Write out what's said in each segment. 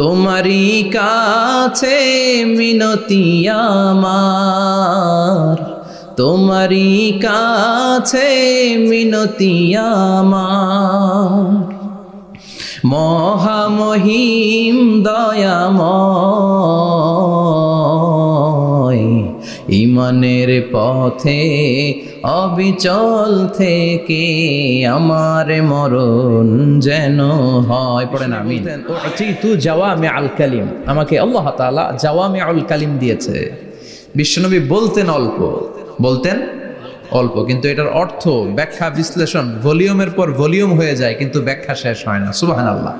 তোমারই কাছে মিনতি আমার। তোমারই কাছে মিনতি আমার। মহামহিম দয়াময়। ইমানের পথে অবিচল থেকে আমার মরণ যেন হয়। পড়ে না আমি তু জাওয়ামে আল কালিম। আমাকে আল্লাহ তাআলা জাওয়ামে আল কালিম দিয়েছে। বিশ্বনবী বলতেন অল্প বলতেন অল্প, কিন্তু এটার অর্থ ব্যাখ্যা, বিশ্লেষণ, ভলিউমের পর ভলিউম হয়ে যায়, কিন্তু ব্যাখ্যা শেষ হয় না। সুবাহান আল্লাহ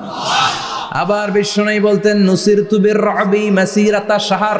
আবার বিশ্বনবী বলতেন নুসির তুবির রবি মাসিরাতা সাহার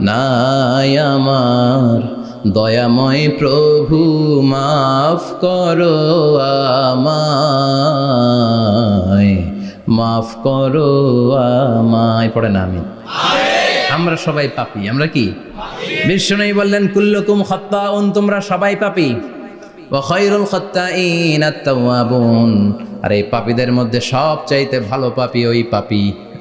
নাই আমার। দয়াময় প্রভু, মাফ করো আমায়। মাফ করো আমায়। পড়ে না আমি আমরা সবাই পাপি, আমরা কি? বিষ্ণু বললেন, কুল্লকুম খত্তাউন তোমরা সবাই পাপি। খৈরুল খত্তাইন আত্তাওয়াবুন। আর এই পাপীদের মধ্যে সব চাইতে ভালো পাপি ওই পাপি।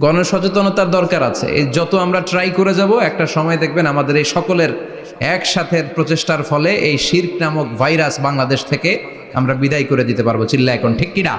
গণসচেতনতার দরকার আছে। এই যত আমরা ট্রাই করে যাব, একটা সময় দেখবেন আমাদের এই সকলের একসাথে প্রচেষ্টার ফলে এই শির্ক নামক ভাইরাস বাংলাদেশ থেকে আমরা বিদায় করে দিতে পারব। চিল্লা এখন ঠিক কিনা?